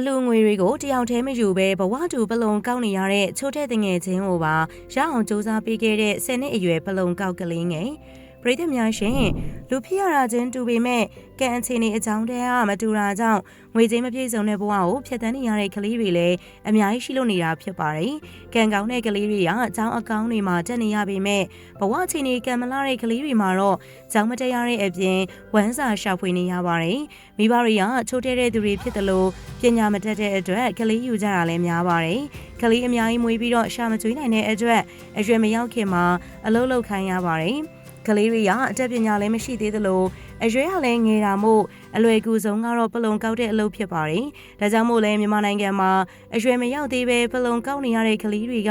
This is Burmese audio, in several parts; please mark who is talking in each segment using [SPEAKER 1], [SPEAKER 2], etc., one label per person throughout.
[SPEAKER 1] အလူငွေတွေကိုတယောက်တည်းမယူဘဲဘဝတူပလုံကောက်နေရတဲ့ချိုးတဲ့တငယ်ချင်းကိုပါရအောင်စူးစမ်းပေးခဲ့တဲ့10နှစ်အရွယ်ပလုံကောက်ကလေးငယ် ပရိသတ်များရှင်လူဖြစ်ရတာချင်းတူပေမဲ့ကံအခြေအနေအကြောင်းတရားမတူတာကြောင့်ငွေကြေးမပြည့်စုံတဲ့ဘဝကိုဖျက်ဆီးနေရတဲ့ကလေးတွေလည်းအများကြီးရှိလို့နေတာဖြစ်ပါတယ်။ကံကောင်းတဲ့ကလေးတွေကအကြောင်းအကောင်းတွေမှာတက်နေရပေမဲ့ဘဝအခြေအနေကံမလာတဲ့ကလေးတွေမှာတော့ကြောင်းမတက်ရတဲ့အပြင်ဝမ်းစာရှာဖွေနေရပါတယ်။မိဘတွေကချိုးတဲ့တဲ့သူတွေဖြစ်တယ်လို့ပညာမတတ်တဲ့အတွက်ကလေးယူကြတာလည်းများပါတယ်။ကလေးအများကြီးမွေးပြီးတော့ရှာမကျွေးနိုင်တဲ့အတွက်အရွယ်မရောက်ခင်မှာအလုပ်လုပ်ခိုင်းရပါတယ်။ ကလေးတွေကအတတ်ပညာလည်းမရှိသေးသလို အရွယ်ကလည်းငယ်တာမို့အလွယ်ကူဆုံးကတော့ပလုံကောက်တဲ့အလုပ်ဖြစ်ပါတယ်။ဒါကြောင့်မို့လဲမြန်မာနိုင်ငံမှာအရွယ်မရောက်သေးပဲပလုံကောက်နေရတဲ့ကလေးတွေက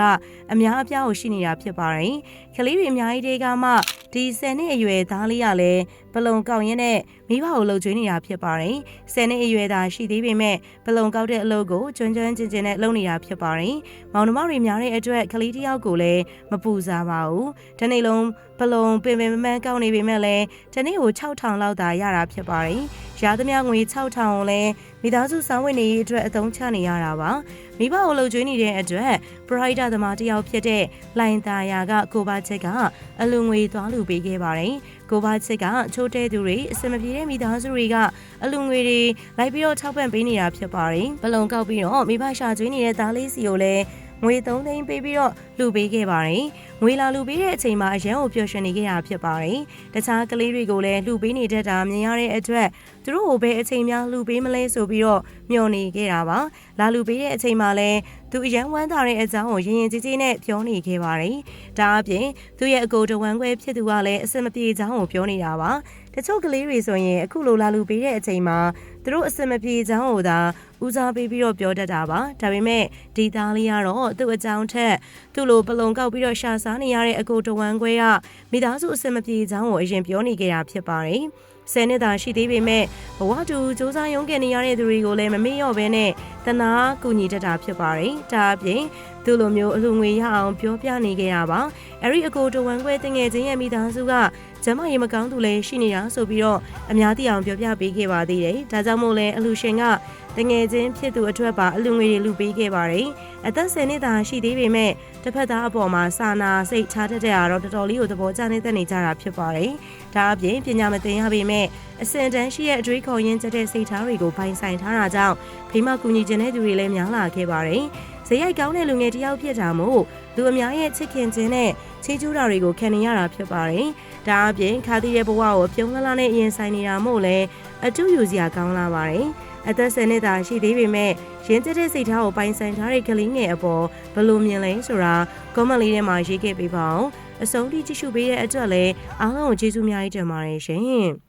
[SPEAKER 1] အများအပြားကိုရှိနေတာဖြစ်ပါတယ်။ကလေးတွေအများကြီးတွေကမှဒီ10နှစ်အရွယ်သားလေးကလည်းပလုံကောက်ရင်းနဲ့မိဘကိုလှုပ်ကြွေးနေတာဖြစ်ပါတယ်။10နှစ်အရွယ်သားရှိသေးပေမဲ့ပလုံကောက်တဲ့အလုပ်ကိုကျွမ်းကျွမ်းကျင်ကျင်နဲ့လုပ်နေတာဖြစ်ပါတယ်။မောင်နှမတွေများတဲ့အတွက်ကလေးတစ်ယောက်ကိုလည်းမပူစားပါဘူး။ဒီနေ့လုံးပလုံပင်ပင်မမန်းကောက်နေပေမဲ့လည်းဒီနေ့ကို6000လောက်သာရတာဖြစ်ပါတယ်။ရသမျှငွေ6000ကိုလည်းမိသားစုစောင်းဝင်နေရေးအတွက်အသုံးချနေရတာပါ။မိဘကိုလှုပ်ကြွေးနေတဲ့အတွက်ပရိုက်တာသမားတစ်ယောက်ဖြစ်တဲ့လိုင်တာယာကကိုပါချက်ကအလူငွေသွားလူပေးခဲ့ပါတယ်။ကိုပါချက်ကချိုးတဲသူတွေအစမပြေတဲ့မိသားစုတွေကအလူငွေတွေလိုက်ပြီးတော့ထောက်ပံ့ပေးနေတာဖြစ်ပါတယ်။ဘလုံကောက်ပြီးတော့မိဘရှာကျွေးနေတဲ့သားလေးစီကိုလည်းငွေ3သိန်းပေးပြီးတော့လှူပေးခဲ့ပါတယ်။ ငွေလာလှူပေးတဲ့အချိန်မှာအရန်ကိုပျော်ရွှင်နေခဲ့တာဖြစ်ပါတယ်။တခြားကလေးတွေကိုလည်းလှူပေးနေတတ်တာမြင်ရတဲ့အတွက်သူတို့ကိုပဲအချိန်များလှူပေးမလဲဆိုပြီးတော့မျှော်နေခဲ့တာပါ။လာလှူပေးတဲ့အချိန်မှာလည်းသူအရန်ဝမ်းသာတဲ့အကြောင်းကိုရင်ရင်ကြီးကြီးနဲ့ပြောနေခဲ့ပါတယ်။ဒါအပြင်သူရဲ့အကိုတဝမ်းခွဲဖြစ်သူကလည်းအစမပြေကြောင်းကိုပြောနေတာပါ။တချို့ကလေးတွေဆိုရင်အခုလိုလာလှူပေးတဲ့အချိန်မှာသူတို့အစမပြေကြောင်းကိုသာဦးစားပေးပြီးတော့ပြောတတ်တာပါဒါပေမဲ့ဒီသားလေးကတော့သူ့အကြောင်းထက်သူ့လိုပလုံကောက်ပြီးတော့ရှာစားနေရတဲ့အကိုတဝမ်းခွဲကမိသားစုအစမပြေကြောင်းကိုအရင်ပြောနေကြတာဖြစ်ပါတယ်ဆယ်နှစ်သာရှိသေးပေမဲ့ဘဝတူစူးစမ်းရုံးကန်နေရတဲ့သူတွေကိုလည်းမမေ့လျော့ဘဲနဲ့တနာကူညီတတ်တာဖြစ်ပါတယ်။ဒါအပြင်သူလိုမျိုးအလူငွေရအောင်ပြောပြနေကြတာပါ။အဲ့ဒီအကိုတဝမ်းခွဲတငယ်ချင်းရဲ့မိသားစုကကျမရေမကောင်းသူလည်းရှိနေတာဆိုပြီးတော့အများသိအောင်ပြောပြပေးခဲ့ပါသေးတယ်။ဒါကြောင့်မို့လဲအလူရှင်က တငယ်ချင်းဖြစ်သူအတွက်ပါအလူငွေတွေလူပေးခဲ့ပါတယ်။အသက်10နှစ်သာရှိသေးပေမဲ့တစ်ဖက်သားအပေါ်မှာစာနာစိတ်ချတတ်တဲ့အားတော့တော်တော်လေးကိုသဘောကျနေတဲ့နေကြတာဖြစ်ပါတယ်။ဒါအပြင်ပညာမသင်ရပေမဲ့အစင်တန်းရှိရဲ့အတွေးခေါ်ရင်းချက်တဲ့စိတ်ထားတွေကိုပိုင်ဆိုင်ထားတာကြောင့်ဖိမကူညီခြင်းတဲ့သူတွေလည်းများလာခဲ့ပါတယ်။ဇယိုက်ကောင်းတဲ့လူငယ်တစ်ယောက်ဖြစ်တာမို့လူအများရဲ့ချစ်ခင်ခြင်းနဲ့ ချေးကျူးတာတွေကိုခံနေရတာဖြစ်ပါတယ်။ဒါအပြင်ခါသီးတဲ့ဘဝကိုပြုံးလှလှနဲ့ရင်ဆိုင်နေတာမို့လဲအတူယူစရာကောင်းလာပါတယ်။အသက်10နှစ်သာရှိသေးပေမဲ့ရင်းကျတဲ့စိတ်ထားကိုပိုင်ဆိုင်ထားတဲ့ကလေးငယ်အပေါ်ဘယ်လိုမြင်လဲဆိုတာကွန်မန့်လေးထဲမှာရေးခဲ့ပေးပါအောင်။အဆုံးထိကြည့်ရှုပေးတဲ့အတွက်လည်းအားလုံးကိုကျေးဇူးများကြီးတင်ပါတယ်ရှင်။